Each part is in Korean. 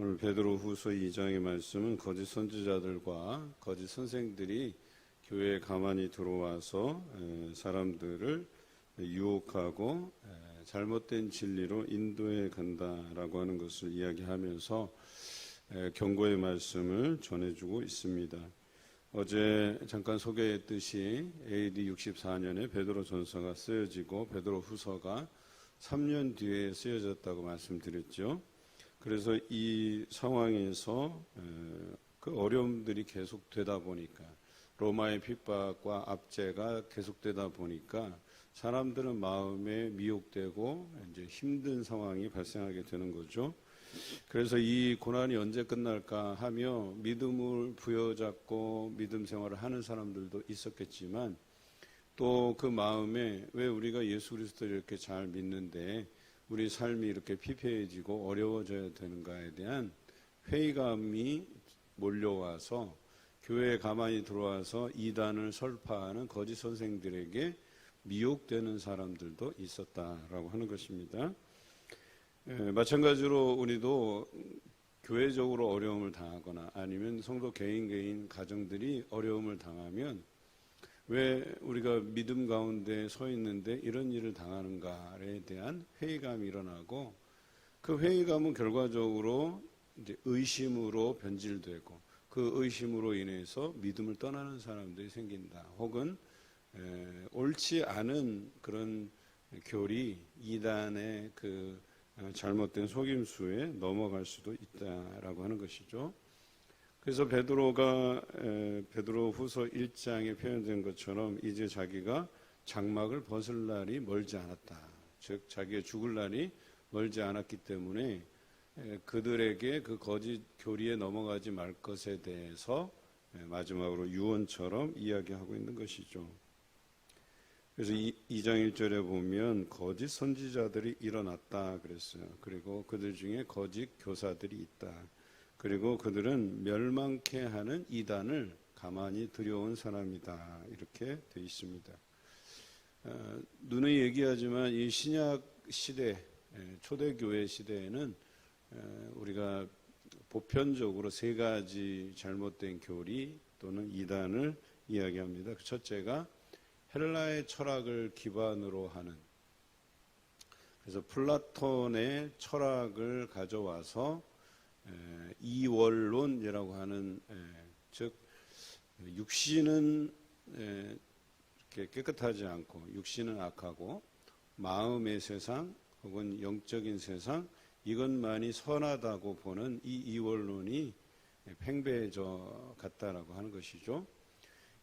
오늘 베드로후서 2장의 말씀은 거짓 선지자들과 거짓 선생들이 교회에 가만히 들어와서 에, 사람들을 유혹하고 에, 잘못된 진리로 인도해 간다라고 하는 것을 이야기하면서 에, 경고의 말씀을 전해주고 있습니다. 어제 잠깐 소개했듯이 AD 64년에 베드로 전서가 쓰여지고 베드로 후서가 3년 뒤에 쓰여졌다고 말씀드렸죠. 그래서 이 상황에서 에, 그 어려움들이 계속되다 보니까 로마의 핍박과 압제가 계속되다 보니까 사람들은 마음에 미혹되고 이제 힘든 상황이 발생하게 되는 거죠. 그래서 이 고난이 언제 끝날까 하며 믿음을 부여잡고 믿음 생활을 하는 사람들도 있었겠지만 또 그 마음에 왜 우리가 예수 그리스도를 이렇게 잘 믿는데 우리 삶이 이렇게 피폐해지고 어려워져야 되는가에 대한 회의감이 몰려와서 교회에 가만히 들어와서 이단을 설파하는 거짓 선생들에게 미혹되는 사람들도 있었다라고 하는 것입니다. 에, 마찬가지로 우리도 교회적으로 어려움을 당하거나 아니면 성도 개인 개인 가정들이 어려움을 당하면 왜 우리가 믿음 가운데 서 있는데 이런 일을 당하는가에 대한 회의감이 일어나고 그 회의감은 결과적으로 이제 의심으로 변질되고 그 의심으로 인해서 믿음을 떠나는 사람들이 생긴다. 혹은 에, 옳지 않은 그런 교리 이단의 그 어, 잘못된 속임수에 넘어갈 수도 있다라고 하는 것이죠. 그래서 베드로가 에, 베드로 후서 1장에 표현된 것처럼 이제 자기가 장막을 벗을 날이 멀지 않았다. 즉 자기의 죽을 날이 멀지 않았기 때문에 에, 그들에게 그 거짓 교리에 넘어가지 말 것에 대해서 에, 마지막으로 유언처럼 이야기하고 있는 것이죠. 그래서 2, 장 1절에 보면 거짓 선지자들이 일어났다 그랬어요. 그리고 그들 중에 거짓 교사들이 있다. 그리고 그들은 멸망케 하는 이단을 가만히 들여온 사람이다. 이렇게 되어 있습니다. 어, 눈에 얘기하지만 이 신약 시대, 초대교회 시대에는 어, 우리가 보편적으로 세 가지 잘못된 교리 또는 이단을 이야기합니다. 그 첫째가 헬라의 철학을 기반으로 하는 그래서 플라톤의 철학을 가져와서 이원론이라고 하는 즉 육신은 이렇게 깨끗하지 않고 육신은 악하고 마음의 세상 혹은 영적인 세상 이것만이 선하다고 보는 이 이원론이 팽배해져 갔다라고 하는 것이죠.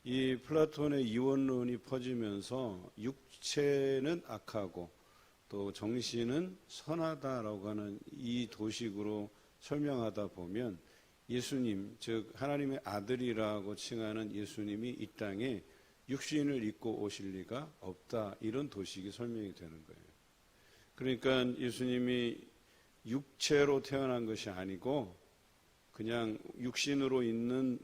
이 플라톤의 이원론이 퍼지면서 육체는 악하고 또 정신은 선하다라고 하는 이 도식으로 설명하다 보면 예수님, 즉 하나님의 아들이라고 칭하는 예수님이 이 땅에 육신을 입고 오실 리가 없다. 이런 도식이 설명이 되는 거예요. 그러니까 예수님이 육체로 태어난 것이 아니고 그냥 육신으로 있는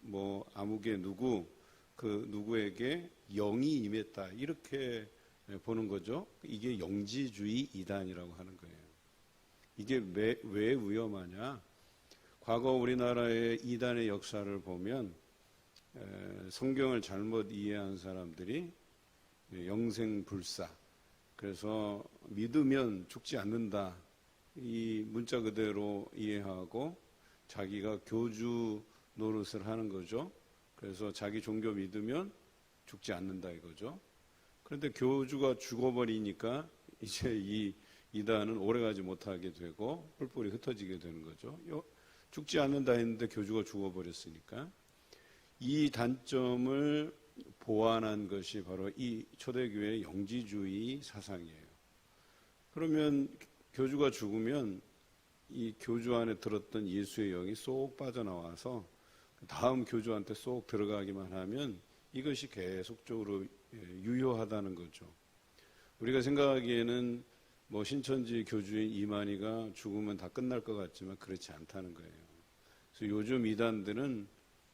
뭐 아무개 누구 그 누구에게 영이 임했다 이렇게 보는 거죠. 이게 영지주의 이단이라고 하는 거예요. 이게 왜, 왜 위험하냐? 과거 우리나라의 이단의 역사를 보면 성경을 잘못 이해한 사람들이 영생불사 그래서 믿으면 죽지 않는다 이 문자 그대로 이해하고 자기가 교주 노릇을 하는 거죠. 그래서 자기 종교 믿으면 죽지 않는다 이거죠. 그런데 교주가 죽어버리니까 이제 이 이단은 오래가지 못하게 되고 뿔뿔이 흩어지게 되는 거죠. 죽지 않는다 했는데 교주가 죽어버렸으니까 이 단점을 보완한 것이 바로 이 초대교회의 영지주의 사상이에요. 그러면 교주가 죽으면 이 교주 안에 들었던 예수의 영이 쏙 빠져나와서 다음 교주한테 쏙 들어가기만 하면 이것이 계속적으로 유효하다는 거죠. 우리가 생각하기에는 뭐 신천지 교주인 이만희가 죽으면 다 끝날 것 같지만 그렇지 않다는 거예요. 그래서 요즘 이단들은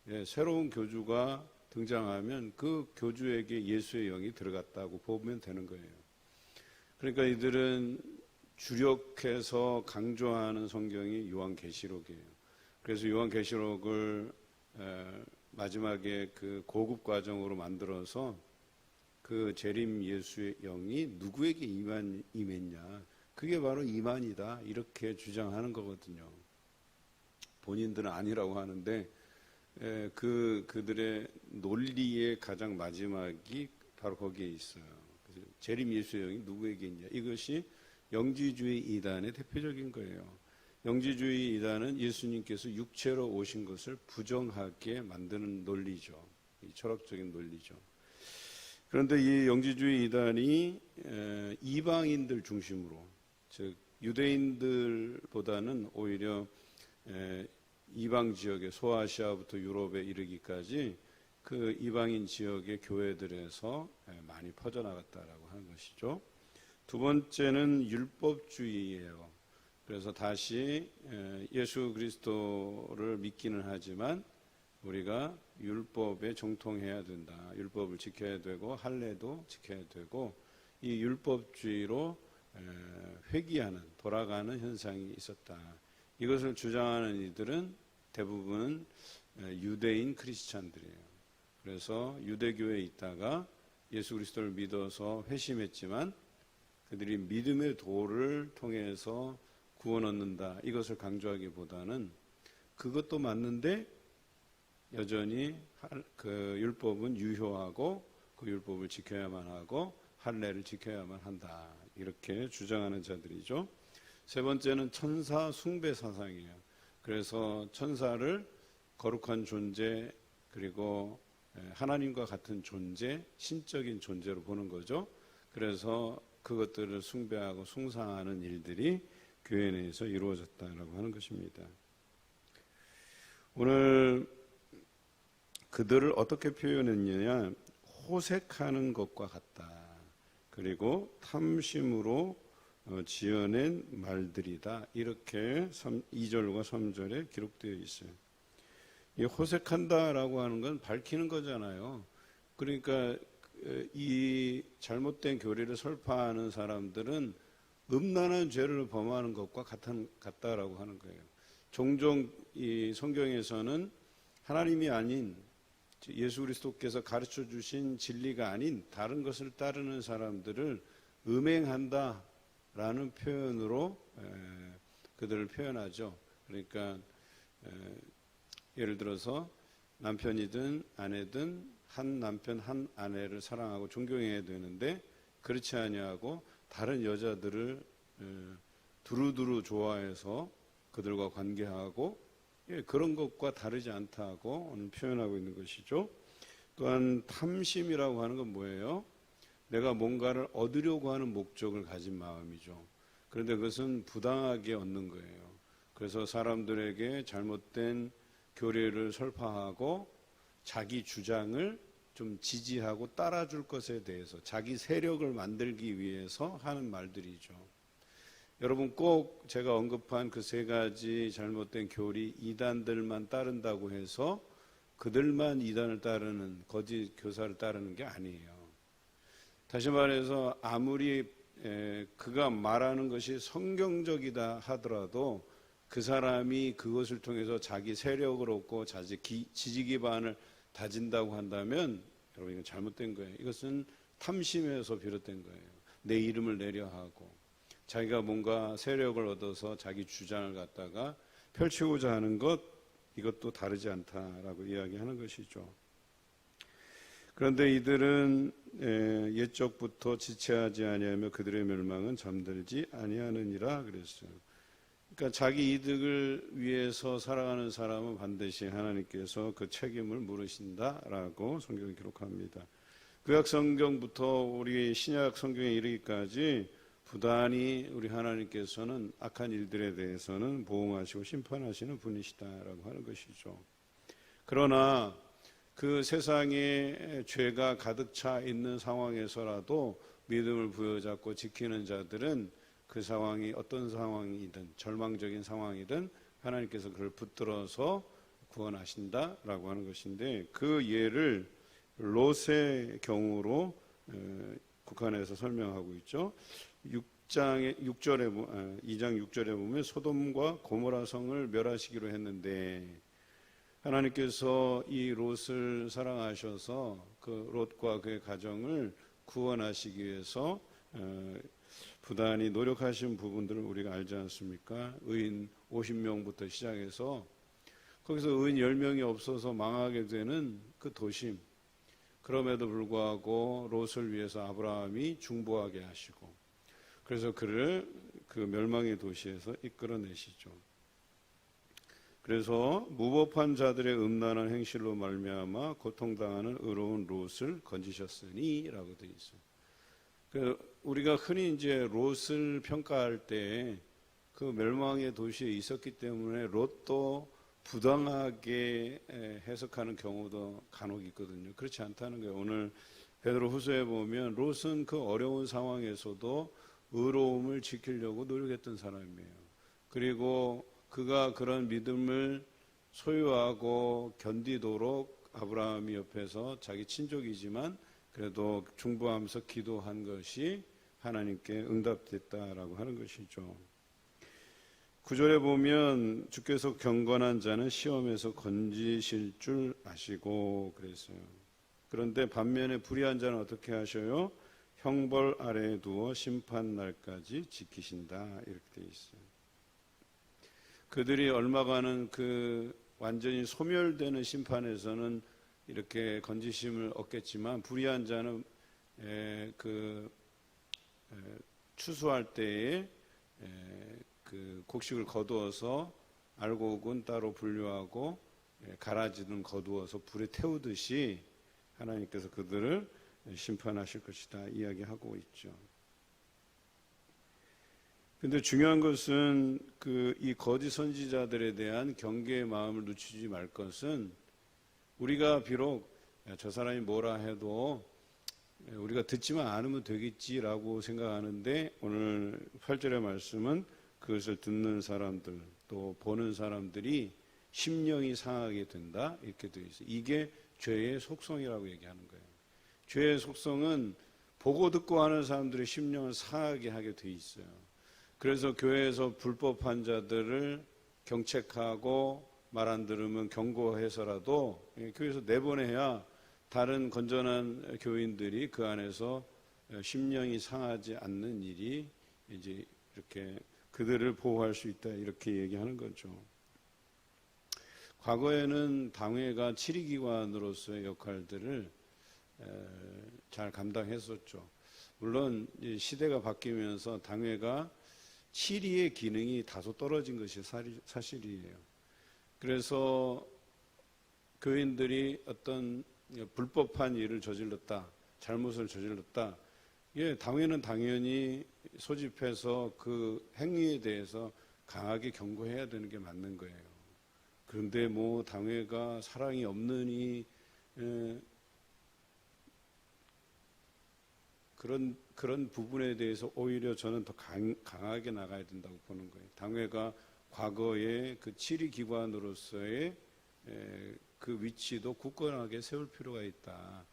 예, 새로운 교주가 등장하면 그 교주에게 예수의 영이 들어갔다고 보면 되는 거예요. 그러니까 이들은 주력해서 강조하는 성경이 요한계시록이에요. 그래서 요한계시록을 에, 마지막에 그 고급 과정으로 만들어서 그 재림 예수의 영이 누구에게 임한, 임했냐. 그게 바로 이만이다. 이렇게 주장하는 거거든요. 본인들은 아니라고 하는데 에, 그 그들의 논리의 가장 마지막이 바로 거기에 있어요. 재림 예수의 영이 누구에게 있냐? 이것이 영지주의 이단의 대표적인 거예요. 영지주의 이단은 예수님께서 육체로 오신 것을 부정하게 만드는 논리죠. 이 철학적인 논리죠. 그런데 이 영지주의 이단이 에, 이방인들 중심으로 즉 유대인들보다는 오히려 에, 이방 지역의 소아시아부터 유럽에 이르기까지 그 이방인 지역의 교회들에서 에, 많이 퍼져나갔다라고 하는 것이죠. 두 번째는 율법주의예요. 그래서 다시 에, 예수 그리스도를 믿기는 하지만 우리가 율법에 정통해야 된다. 율법을 지켜야 되고 할례도 지켜야 되고 이 율법주의로 에, 회귀하는 돌아가는 현상이 있었다. 이것을 주장하는 이들은 대부분은 에, 유대인 크리스찬들이에요. 그래서 유대교에 있다가 예수 그리스도를 믿어서 회심했지만 그들이 믿음의 도를 통해서 구원 얻는다. 이것을 강조하기보다는 그것도 맞는데 여전히 할- 그 율법은 유효하고 그 율법을 지켜야만 하고 할례를 지켜야만 한다. 이렇게 주장하는 자들이죠. 세 번째는 천사 숭배 사상이에요. 그래서 천사를 거룩한 존재 그리고 에, 하나님과 같은 존재, 신적인 존재로 보는 거죠. 그래서 그것들을 숭배하고 숭상하는 일들이 교회 내에서 이루어졌다라고 하는 것입니다. 오늘 그들을 어떻게 표현했느냐? 호색하는 것과 같다. 그리고 탐심으로 어, 지어낸 말들이다. 이렇게 2절과 3절에 기록되어 있어요. 이 호색한다라고 하는 건 밝히는 거잖아요. 그러니까 에, 이 잘못된 교리를 설파하는 사람들은 음란한 죄를 범하는 것과 같은, 같다라고 하는 거예요. 종종 이 성경에서는 하나님이 아닌 예수 그리스도께서 가르쳐 주신 진리가 아닌 다른 것을 따르는 사람들을 음행한다라는 표현으로 에, 그들을 표현하죠. 그러니까 에, 예를 들어서 남편이든 아내든 한 남편 한 아내를 사랑하고 존경해야 되는데 그렇지 아니하고 다른 여자들을 에, 두루두루 좋아해서 그들과 관계하고 예, 그런 것과 다르지 않다고 오늘 표현하고 있는 것이죠. 또한 탐심이라고 하는 건 뭐예요? 내가 뭔가를 얻으려고 하는 목적을 가진 마음이죠. 그런데 그것은 부당하게 얻는 거예요. 그래서 사람들에게 잘못된 교리를 설파하고 자기 주장을 좀 지지하고 따라줄 것에 대해서 자기 세력을 만들기 위해서 하는 말들이죠. 여러분 꼭 제가 언급한 그 세 가지 잘못된 교리 이단들만 따른다고 해서 그들만 이단을 따르는 거짓 교사를 따르는 게 아니에요. 다시 말해서 아무리 에, 그가 말하는 것이 성경적이다 하더라도 그 사람이 그것을 통해서 자기 세력을 얻고 자기 기, 지지 기반을 다진다고 한다면 여러분 이건 잘못된 거예요. 이것은 탐심에서 비롯된 거예요. 내 이름을 내려 하고 자기가 뭔가 세력을 얻어서 자기 주장을 갖다가 펼치고자 하는 것 이것도 다르지 않다라고 이야기하는 것이죠. 그런데 이들은 에, 옛적부터 지체하지 아니하며 그들의 멸망은 잠들지 아니하느니라 그랬어요. 그러니까 자기 이득을 위해서 살아가는 사람은 반드시 하나님께서 그 책임을 물으신다라고 성경이 기록합니다. 구약 성경부터 우리 신약 성경에 이르기까지 부단히 우리 하나님께서는 악한 일들에 대해서는 보응하시고 심판하시는 분이시다라고 하는 것이죠. 그러나 그 세상에 죄가 가득 차 있는 상황에서라도 믿음을 부여잡고 지키는 자들은 그 상황이 어떤 상황이든 절망적인 상황이든 하나님께서 그를 붙들어서 구원하신다라고 하는 것인데 그 예를 롯의 경우로 어, 국한해서 설명하고 있죠. 6장에 6절에 2장 6절에 보면 소돔과 고모라 성을 멸하시기로 했는데 하나님께서 이 롯을 사랑하셔서 그 롯과 그의 가정을 구원하시기 위해서 어, 부단히 노력하신 부분들을 우리가 알지 않습니까? 의인 50명부터 시작해서 거기서 의인 10명이 없어서 망하게 되는 그 도심. 그럼에도 불구하고 롯을 위해서 아브라함이 중보하게 하시고 그래서 그를 그 멸망의 도시에서 이끌어내시죠. 그래서 무법한 자들의 음란한 행실로 말미암아 고통당하는 의로운 롯을 건지셨으니라고 되어 있어요. 그 우리가 흔히 이제 롯을 평가할 때 그 멸망의 도시에 있었기 때문에 롯도 부당하게 해석하는 경우도 간혹 있거든요. 그렇지 않다는 거예요. 오늘 베드로 후서에 보면 롯은 그 어려운 상황에서도 의로움을 지키려고 노력했던 사람이에요. 그리고 그가 그런 믿음을 소유하고 견디도록 아브라함이 옆에서 자기 친족이지만 그래도 중보하면서 기도한 것이 하나님께 응답됐다라고 하는 것이죠. 구절에 보면 주께서 경건한 자는 시험에서 건지실 줄 아시고 그랬어요. 그런데 반면에 불의한 자는 어떻게 하셔요? 형벌 아래에 두어 심판 날까지 지키신다 이렇게 돼 있어요. 그들이 얼마가는 그 완전히 소멸되는 심판에서는 이렇게 건지심을 얻겠지만 불의한 자는 에, 그 에, 추수할 때에 에, 그 곡식을 거두어서 알곡은 따로 분류하고 예, 가라지는 거두어서 불에 태우듯이 하나님께서 그들을 심판하실 것이다 이야기하고 있죠. 근데 중요한 것은 그 이 거짓 선지자들에 대한 경계의 마음을 늦추지 말 것은 우리가 비록 저 사람이 뭐라 해도 우리가 듣지만 않으면 되겠지라고 생각하는데 오늘 8절의 말씀은 그것을 듣는 사람들 또 보는 사람들이 심령이 상하게 된다 이렇게 되어 있어요. 이게 죄의 속성이라고 얘기하는 거예요. 죄의 속성은 보고 듣고 하는 사람들의 심령을 상하게 하게 돼 있어요. 그래서 교회에서 불법한 자들을 경책하고 말 안 들으면 경고해서라도 교회에서 내보내야 다른 건전한 교인들이 그 안에서 심령이 상하지 않는 일이 이제 이렇게 그들을 보호할 수 있다 이렇게 얘기하는 거죠. 과거에는 당회가 치리기관으로서의 역할들을 잘 감당했었죠. 물론 시대가 바뀌면서 당회가 치리의 기능이 다소 떨어진 것이 사실이에요. 그래서 교인들이 어떤 불법한 일을 저질렀다, 잘못을 저질렀다. 예, 당회는 당연히 소집해서 그 행위에 대해서 강하게 경고해야 되는 게 맞는 거예요. 그런데 뭐 당회가 사랑이 없느니 에, 그런 그런 부분에 대해서 오히려 저는 더 강, 강하게 나가야 된다고 보는 거예요. 당회가 과거의 그 치리 기관으로서의 에, 그 위치도 굳건하게 세울 필요가 있다.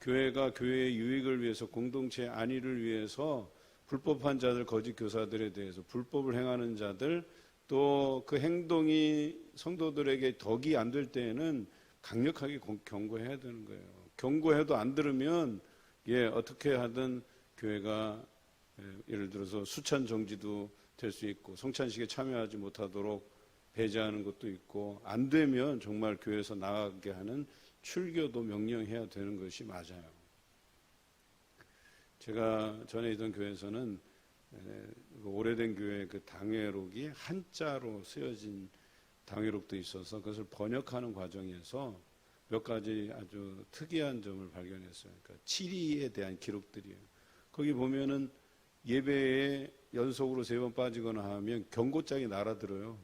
교회가 교회의 유익을 위해서 공동체 안위를 위해서 불법한 자들 거짓 교사들에 대해서 불법을 행하는 자들 또 그 행동이 성도들에게 덕이 안 될 때에는 강력하게 경고해야 되는 거예요. 경고해도 안 들으면 예 어떻게 하든 교회가 예, 예를 들어서 수찬 정지도 될 수 있고 성찬식에 참여하지 못하도록 배제하는 것도 있고 안 되면 정말 교회에서 나가게 하는 출교도 명령해야 되는 것이 맞아요. 제가 전에 있던 교회에서는 그 오래된 교회 그 당회록이 한자로 쓰여진 당회록도 있어서 그것을 번역하는 과정에서 몇 가지 아주 특이한 점을 발견했어요. 그러니까 치리에 대한 기록들이에요. 거기 보면은 예배에 연속으로 세 번 빠지거나 하면 경고장이 날아들어요.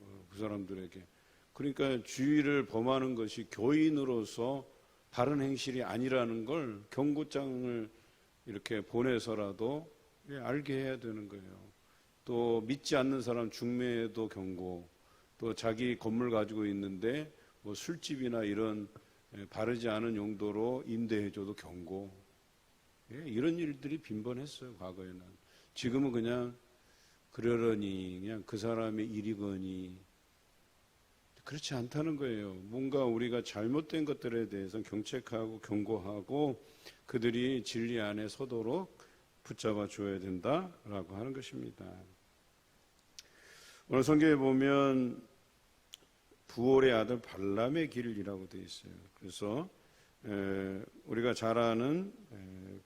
어, 그 사람들에게. 그러니까 주의를 범하는 것이 교인으로서 바른 행실이 아니라는 걸 경고장을 이렇게 보내서라도 알게 해야 되는 거예요. 또 믿지 않는 사람 중매에도 경고, 또 자기 건물 가지고 있는데 뭐 술집이나 이런 바르지 않은 용도로 임대해줘도 경고. 예, 이런 일들이 빈번했어요 과거에는. 지금은 그냥 그러려니 그냥 그 사람의 일이거니 그렇지 않다는 거예요. 뭔가 우리가 잘못된 것들에 대해서 경책하고 경고하고 그들이 진리 안에 서도록 붙잡아 줘야 된다라고 하는 것입니다. 오늘 성경에 보면 부올의 아들 발람의 길이라고 되어 있어요. 그래서 에, 우리가 잘 아는 에,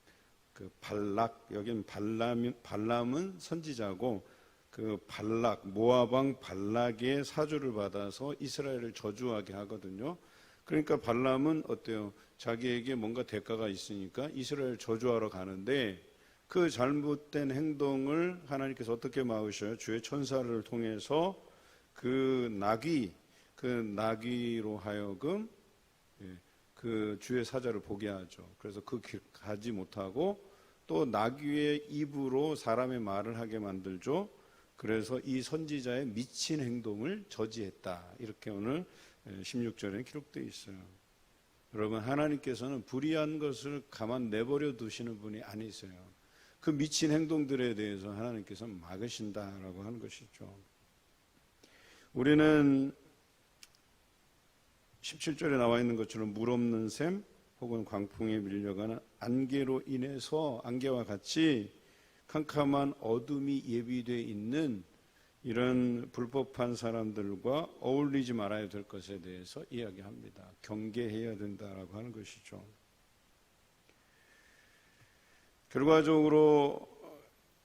그 발락 여기는 발람 발람은 선지자고 그 발락 왕 발락의 사주를 받아서 이스라엘을 저주하게 하거든요. 그러니까 발람은 어때요? 자기에게 뭔가 대가가 있으니까 이스라엘 저주하러 가는데 그 잘못된 행동을 하나님께서 어떻게 막으셔요? 주의 천사를 통해서 그 나귀 그 나귀로 하여금 예, 그 주의 사자를 보게 하죠. 그래서 그 길 가지 못하고 또 나귀의 입으로 사람의 말을 하게 만들죠. 그래서 이 선지자의 미친 행동을 저지했다. 이렇게 오늘 16절에 기록되어 있어요. 여러분 하나님께서는 불의한 것을 가만 내버려 두시는 분이 아니세요. 그 미친 행동들에 대해서 하나님께서 막으신다라고 하는 것이죠. 우리는 17절에 나와 있는 것처럼 물 없는 샘 혹은 광풍에 밀려가는 안개로 인해서 안개와 같이 캄캄한 어둠이 예비되어 있는 이런 불법한 사람들과 어울리지 말아야 될 것에 대해서 이야기합니다. 경계해야 된다라고 하는 것이죠. 결과적으로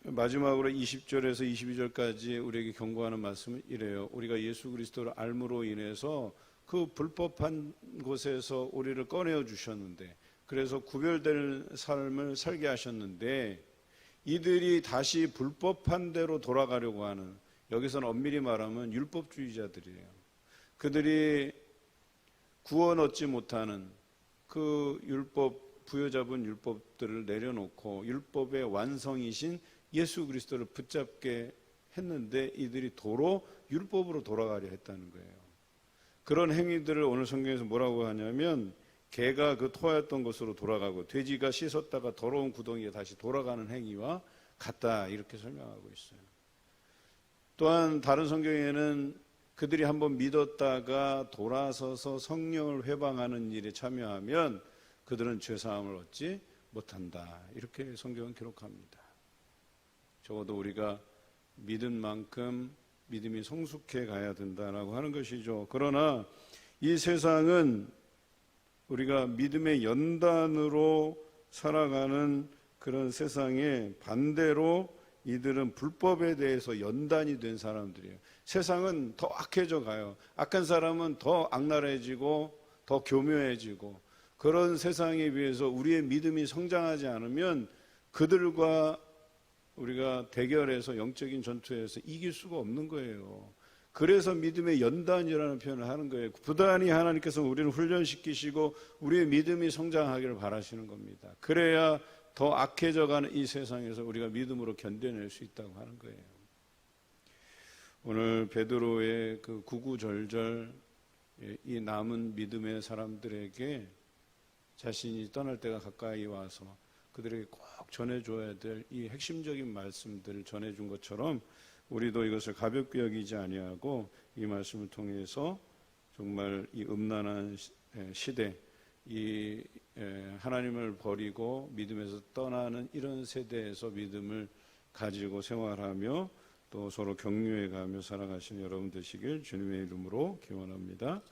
마지막으로 20절에서 22절까지 우리에게 경고하는 말씀은 이래요. 우리가 예수 그리스도를 알므로 인해서 그 불법한 곳에서 우리를 꺼내어 주셨는데 그래서 구별될 삶을 살게 하셨는데 이들이 다시 불법한 대로 돌아가려고 하는 여기서는 엄밀히 말하면 율법주의자들이에요. 그들이 구원 얻지 못하는 그 율법 부여잡은 율법들을 내려놓고 율법의 완성이신 예수 그리스도를 붙잡게 했는데 이들이 도로 율법으로 돌아가려 했다는 거예요. 그런 행위들을 오늘 성경에서 뭐라고 하냐면 개가 그 토하였던 곳으로 돌아가고 돼지가 씻었다가 더러운 구덩이에 다시 돌아가는 행위와 같다 이렇게 설명하고 있어요. 또한 다른 성경에는 그들이 한번 믿었다가 돌아서서 성령을 회방하는 일에 참여하면 그들은 죄 사함을 얻지 못한다. 이렇게 성경은 기록합니다. 적어도 우리가 믿은 만큼 믿음이 성숙해 가야 된다라고 하는 것이죠. 그러나 이 세상은 우리가 믿음의 연단으로 살아가는 그런 세상에 반대로 이들은 불법에 대해서 연단이 된 사람들이에요. 세상은 더 악해져 가요. 악한 사람은 더 악랄해지고 더 교묘해지고 그런 세상에 비해서 우리의 믿음이 성장하지 않으면 그들과 우리가 대결해서 영적인 전투에서 이길 수가 없는 거예요. 그래서 믿음의 연단이라는 표현을 하는 거예요. 부단히 하나님께서 우리를 훈련시키시고 우리의 믿음이 성장하기를 바라시는 겁니다. 그래야 더 악해져 가는 이 세상에서 우리가 믿음으로 견뎌낼 수 있다고 하는 거예요. 오늘 베드로의 그 구구절절 이 남은 믿음의 사람들에게 자신이 떠날 때가 가까이 와서 그들에게 꼭 전해줘야 될 이 핵심적인 말씀들을 전해준 것처럼 우리도 이것을 가볍게 여기지 아니하고 이 말씀을 통해서 정말 이 음란한 시대, 이 하나님을 버리고 믿음에서 떠나는 이런 세대에서 믿음을 가지고 생활하며 또 서로 격려해 가며 살아가시는 여러분 되시길 주님의 이름으로 기원합니다.